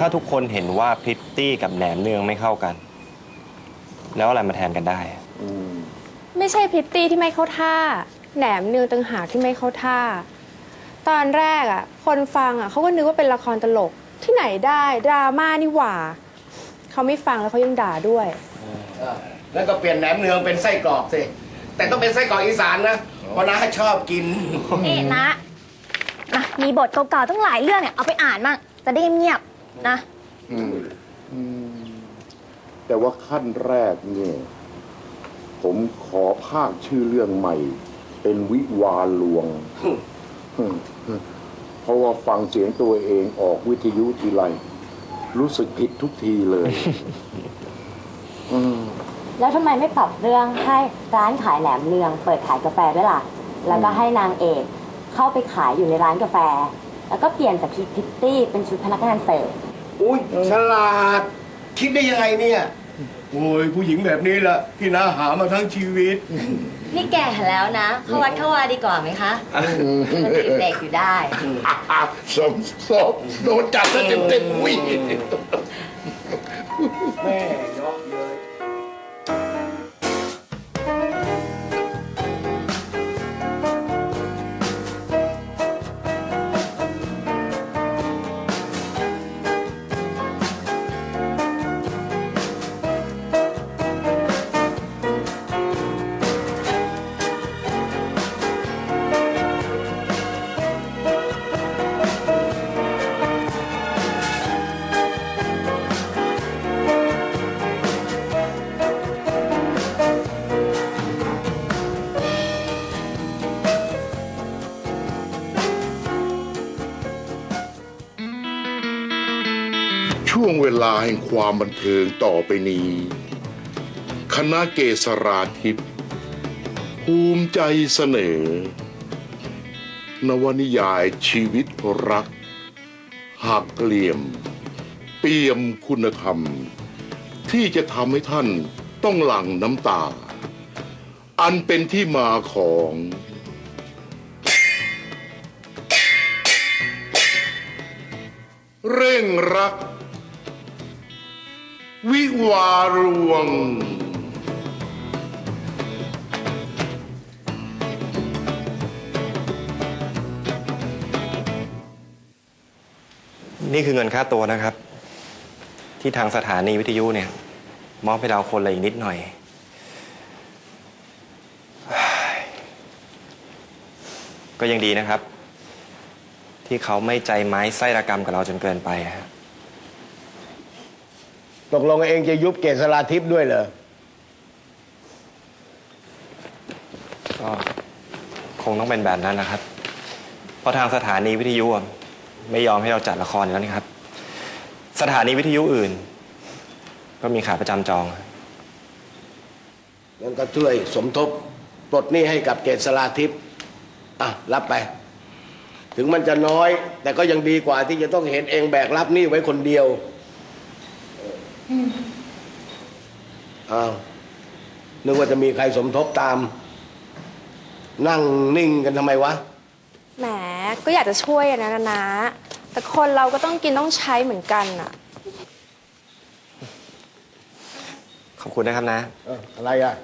ถ้าทุกคนเห็นว่าพริตตี้กับแหนมเนืองไม่เข้ากัน แล้วอะไรมาแทนกันได้อะไม่ใช่พริตตี้ที่ไม่เข้าท่า แหนมเนืองต่างหากที่ไม่เข้าท่า ตอนแรกอะ คนฟังอะเขาก็นึกว่าเป็นละครตลกที่ไหนได้ดราม่านี่หว่า เขาไม่ฟังแล้วเขายังด่าด้วยแล้วก็เปลี่ยนแหนมเนืองเป็นไส้กรอกสิ แต่ต้องเป็นไส้กรอกอีสานนะ เพราะน้าชอบกินนี่นะนะมีบทเก่าๆตั้งหลายเรื่องเนี่ย เอาไปอ่านมั่งจะได้เงียบๆ นะแต่ว่าขั้นแรกเนี่ย ผมขอภาคชื่อเรื่องใหม่ เป็นวิวาลวง เพราะว่าฟังเสียงตัวเองออกวิทยุทีไร รู้สึกผิดทุกทีเลย อืม แล้วทำไมไม่ปรับเรื่องให้ร้านขายแหนมเนืองเปิดขายกาแฟด้วยล่ะ แล้วก็ให้นางเอกเข้าไปขายอยู่ในร้านกาแฟ แล้วก็เปลี่ยนจากชุดพิตตี้เป็นชุดพนักงานเสิร์ฟ อุ้ยฉลาด คิดได้ยังไงเนี่ยโอ้ยผู้หญิงแบบนี้ละที่น้าหามาทั้งชีวิต นี่แก่แล้วนะ เข้าวัดเข้าวาดีกว่าไหมคะมันติดเด็กอยู่ได้ สมศพโดนจับแล้วเต็มเต็มๆวิ่งแม่ เวลาแห่งความบันเทิงต่อไปนี้ คณะเกษราทิพย์ภูมิใจเสนอ นวนิยายชีวิตรัก หักเหลี่ยม เปี่ยมคุณธรรม ที่จะทำให้ท่านต้องหลั่งน้ำตา อันเป็นที่มาของเร่งรัก วิวารวง นี่คือเงินค่าตัวนะครับ ที่ทางสถานีวิทยุเนี่ย มอบให้เราคนละอีกนิดหน่อย ก็ยังดีนะครับ ที่เขาไม่ใจไม้ไส้ระกรรมกับเราจนเกินไปอะฮะ ตกลงเองจะยุบเกษราทิพย์ด้วยเหรอ ก็คงต้องเป็นแบบนั้นนะครับ เพราะทางสถานีวิทยุอะไม่ยอมให้เราจัดละครอยู่แล้วนี่ครับ สถานีวิทยุอื่น ก็มีขาประจำจอง งั้นก็ช่วยสมทบปลดหนี้ให้กับเกษราทิพย์อะ รับไป ถึงมันจะน้อย แต่ก็ยังดีกว่าที่จะต้องเห็นเองแบกรับหนี้ไว้คนเดียว อ้าวนึกว่าจะมีใครสมทบตาม นั่งนิ่งกันทำไมวะ แหม ก็อยากจะช่วยอะนะนะนะ แต่คนเราก็ต้องกินต้องใช้เหมือนกันอะขอบคุณนะครับนะ เอ้าอะไรอะ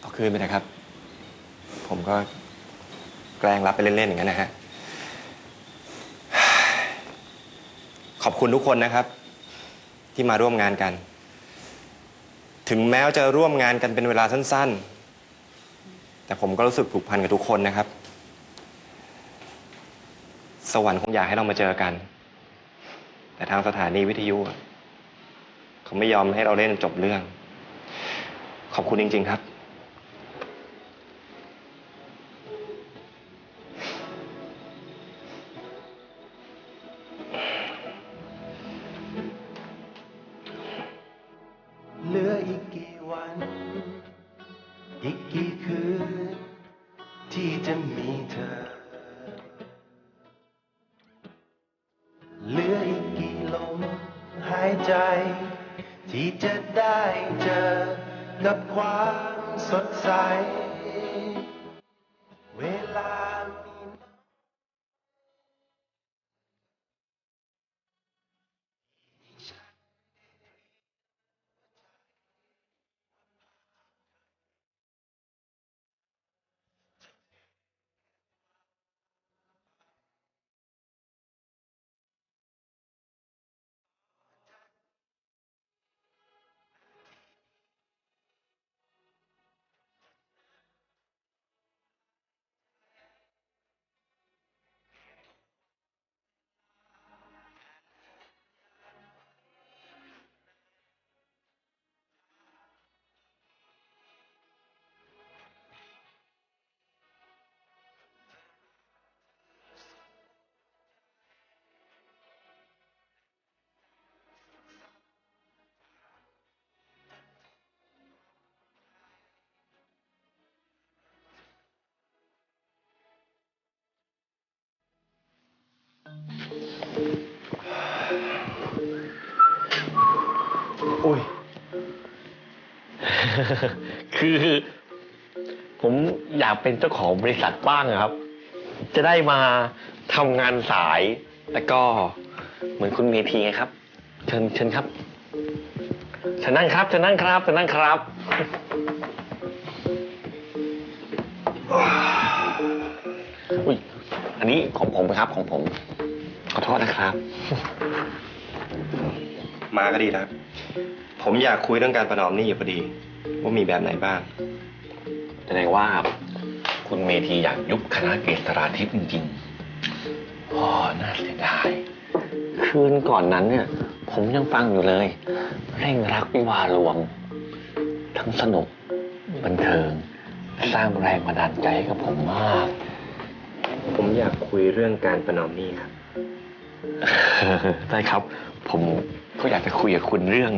เอาคืนไปนะครับ ผมก็แกล้งรับไปเล่นๆอย่างนั้นนะฮะ ขอบคุณทุกคนนะครับ ที่มาร่วมงานกัน ถึงแม้ว่าจะร่วมงานกันเป็นเวลาสั้น ๆ แต่ผมก็รู้สึกผูกพันกับทุกคนนะครับ สวรรค์คงอยากให้เรามาเจอกัน แต่ทางสถานีวิทยุเขาไม่ยอมให้เราเล่นจบเรื่อง ขอบคุณจริง ๆ ครับ คือผมอยากเป็นเจ้าของบริษัทบ้างครับ จะได้มาทำงานสาย แล้วก็เหมือนคุณเมทีไงครับ เชิญเชิญครับเชิญนั่งครับเชิญนั่งครับเชิญนั่งครับ อุ้ยอันนี้ของผมครับของผม ขอโทษนะครับ มาก็ดีแล้ว ผมอยากคุยเรื่องการประนอมหนี้อยู่พอดี ว่ามีแบบไหนบ้างแสดงว่าคุณเมธีอยากยุบคณะเกษราทิพย์จริงๆอ๋อน่าเสียดาย คืนก่อนนั้นเนี่ย ผมยังฟังอยู่เลย เร่งรักวิวาห์รวมทั้งสนุก บันเทิง สร้างแรงบันดาลใจให้กับผมมาก ผมอยากคุยเรื่องการประนอมหนี้ครับ ได้ครับ ผม ก็อยากจะคุยกับคุณเรื่อง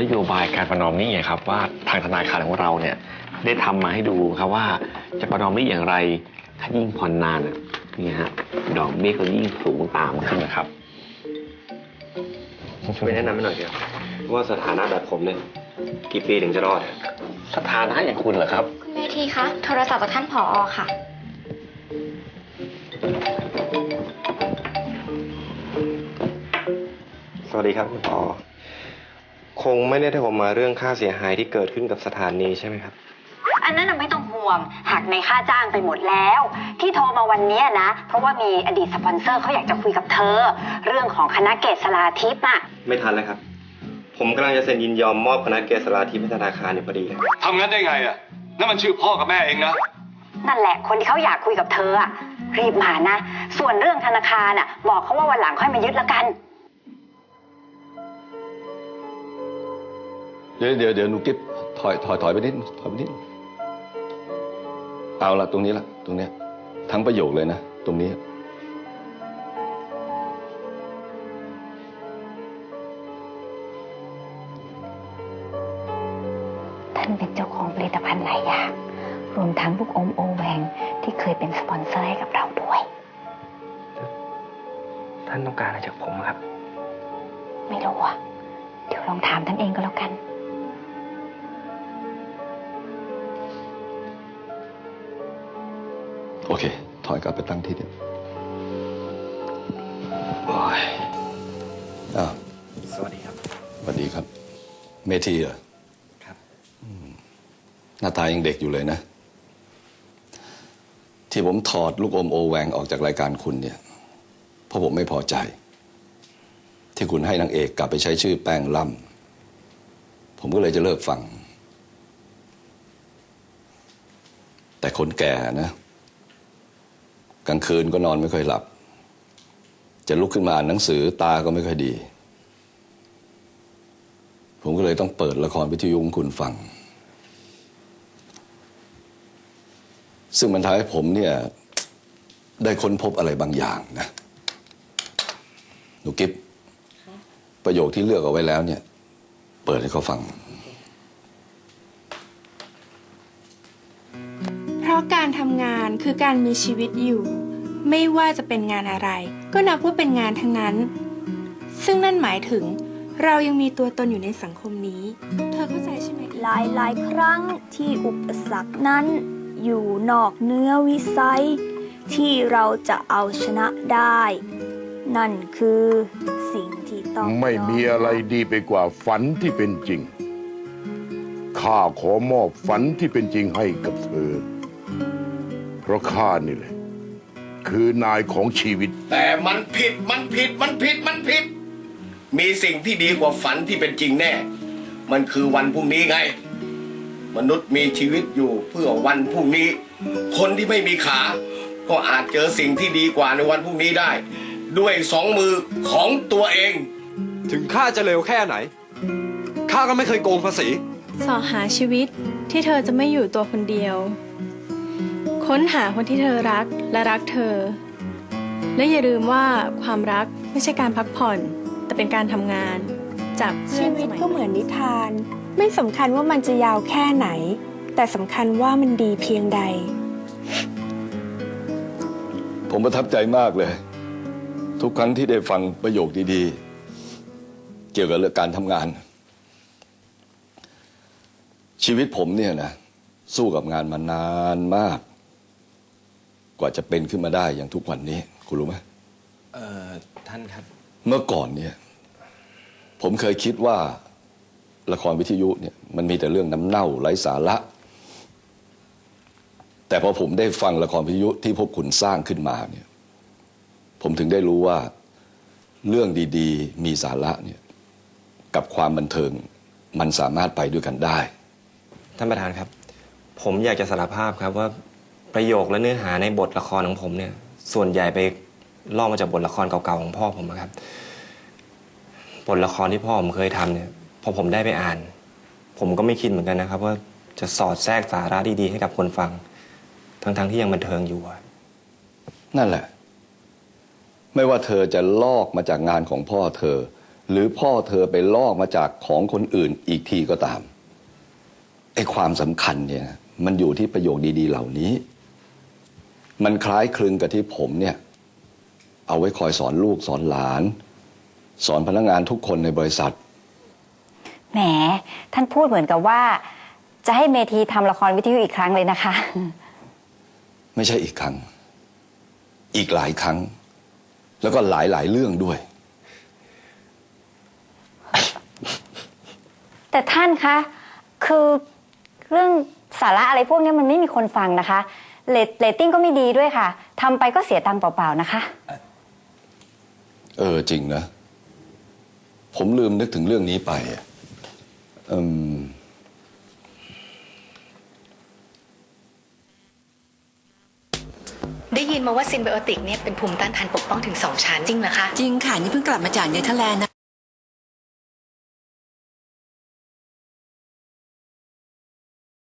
นโยบายการประนอมหนี้ไงครับ ว่าทางธนาคารของเราเนี่ยได้ทำมาให้ดูครับว่าจะประนอมหนี้อย่างไรถ้ายิ่งผ่อนนานอะเนี่ยฮะดอกเบี้ยก็ยิ่งสูงตามขึ้นนะครับ ช่วยแนะนำให้หน่อยเดียวว่าสถานะแบบผมเนี่ย กี่ปีถึงจะรอด สถานะอย่างคุณเหรอครับ คุณเมธีคะ โทรศัพท์จากท่านผออค่ะ สวัสดีครับคุณปอคงไม่ได้โทรมาเรื่องค่าเสียหายที่เกิดขึ้นกับสถานีใช่ไหมครับ อันนั้นน่ะไม่ต้องห่วงหักในค่าจ้างไปหมดแล้ว ที่โทรมาวันเนี้ยนะ เพราะว่ามีอดีตสปอนเซอร์เขาอยากจะคุยกับเธอ เรื่องของคณะเกษราทิพย์อะ ไม่ทันแล้วครับ ผมกำลังจะเซ็นยินยอมมอบคณะเกษราธิปธนาคารในพอดีเลยทำงั้นได้ไงอะนั่นมันชื่อพ่อกับแม่เองนะ นั่นแหละคนที่เขาอยากคุยกับเธออะรีบมานะ ส่วนเรื่องธนาคารอะ บอกเขาว่าวันหลังค่อยมายึดละกัน เดี๋ยวเดี๋ยวเดี๋ยวหนูกิ๊บถอยถอยถอยไปนิดถอยไปนิดเอาละตรงนี้ละตรงเนี้ยทั้งประโยคเลยนะ ตรงนี้ โอเค ถอยกลับไปตั้งที่เดิมโอ้ยอ้าวสวัสดีครับ สวัสดีครับ เมทีเหรอ ครับ หน้าตายังเด็กอยู่เลยนะ ที่ผมถอดลูกอมโอแวงออกจากรายการคุณเนี่ย เพราะผมไม่พอใจ ที่คุณให้นางเอกกลับไปใช้ชื่อแป้งล่ำ ผมก็เลยจะเลิกฟัง แต่คนแก่นะ กลางคืนก็นอนไม่ค่อยหลับ จะลุกขึ้นมาอ่านหนังสือตาก็ไม่ค่อยดี ผมก็เลยต้องเปิดละครวิทยุของคุณฟัง ซึ่งมันทำให้ผมเนี่ยได้ค้นพบอะไรบางอย่างนะหนูกิฟประโยคที่เลือกเอาไว้แล้วเนี่ย เปิดให้เขาฟัง ทำงานคือการมีชีวิตอยู่ ไม่ว่าจะเป็นงานอะไร ก็นับว่าเป็นงานทั้งนั้น ซึ่งนั่นหมายถึง เรายังมีตัวตนอยู่ในสังคมนี้ เธอเข้าใจใช่ไหมหลายหลายๆครั้งที่อุปสรรคนั้น อยู่นอกเนื้อวิสัย ที่เราจะเอาชนะได้ นั่นคือสิ่งที่ต้องไม่มีอะไรดีไปกว่าฝันที่เป็นจริงข้าขอมอบฝันที่เป็นจริงให้กับเธอ เพราะข้านี่แหละ คือนายของชีวิต แต่มันผิดมันผิดมันผิดมันผิด มีสิ่งที่ดีกว่าฝันที่เป็นจริงแน่ มันคือวันพรุ่งนี้ไง มนุษย์มีชีวิตอยู่เพื่อวันพรุ่งนี้ คนที่ไม่มีขา ก็อาจเจอสิ่งที่ดีกว่าในวันพรุ่งนี้ได้ ด้วยสองมือของตัวเอง ถึงข้าจะเร็วแค่ไหนข้าก็ไม่เคยโกงภาษีสอหาชีวิตที่เธอจะไม่อยู่ตัวคนเดียว ค้นหาคนที่เธอรักและรักเธอ และอย่าลืมว่าความรักไม่ใช่การพักผ่อน แต่เป็นการทำงาน จากชีวิตก็เหมือนนิทาน ไม่สำคัญว่ามันจะยาวแค่ไหน แต่สำคัญว่ามันดีเพียงใด ผมประทับใจมากเลย ทุกครั้งที่ได้ฟังประโยคดีๆ เกี่ยวกับเรื่องการทำงาน ชีวิตผมเนี่ยนะ สู้กับงานมานานมากก ว่าจะเป็นขึ้นมาได้อย่างทุกวันนี้ คุณรู้ไหมเอ่อท่านครับเมื่อก่อนเนี่ย ผมเคยคิดว่าละครวิทยุเนี่ยมันมีแต่เรื่องน้ำเน่าไร้สาระ แต่พอผมได้ฟังละครวิทยุที่พวกคุณสร้างขึ้นมาเนี่ย ผมถึงได้รู้ว่าเรื่องดีๆ มีสาระเนี่ย กับความบันเทิงมันสามารถไปด้วยกันได้ ท่านประธานครับ ผมอยากจะสารภาพครับว่า ประโยคและเนื้อหาในบทละครของผมเนี่ย ส่วนใหญ่ไปลอกมาจากบทละครเก่าๆของพ่อผมนะครับ บทละครที่พ่อผมเคยทำเนี่ยพอผมได้ไปอ่าน ผมก็ไม่คิดเหมือนกันนะครับ ว่าจะสอดแทรกสาระดีๆให้กับคนฟัง ทั้งๆที่ยังบันเทิงอยู่นั่นแหละ ไม่ว่าเธอจะลอกมาจากงานของพ่อเธอ หรือพ่อเธอไปลอกมาจากของคนอื่นอีกทีก็ตามไอ้ความสำคัญเนี่ย มันอยู่ที่ประโยคดี ๆ เหล่านี้ มันคล้ายคลึงกับที่ผมเนี่ย เอาไว้คอยสอนลูกสอนหลาน สอนพนักงานทุกคนในบริษัท แหม ท่านพูดเหมือนกับว่า จะให้เมทีทำละครวิทยุอีกครั้งเลยนะคะ ไม่ใช่อีกครั้ง อีกหลายครั้ง แล้วก็หลายๆเรื่องด้วย แต่ท่านคะ คือเรื่องสาระอะไรพวกนี้มันไม่มีคนฟังนะคะ เรตเรตติ้งก็ไม่ดีด้วยค่ะทำไปก็เสียตังค์เปล่าๆนะคะ เออจริงนะ ผมลืมนึกถึงเรื่องนี้ไปอะอืมได้ยินมาว่าซินไบโอติกเนี่ยเป็นภูมิต้านทานปกป้องถึง 2 ชั้นจริงเหรอคะ จริงค่ะ นี่เพิ่งกลับมาจากเนเธอร์แลนด์นะ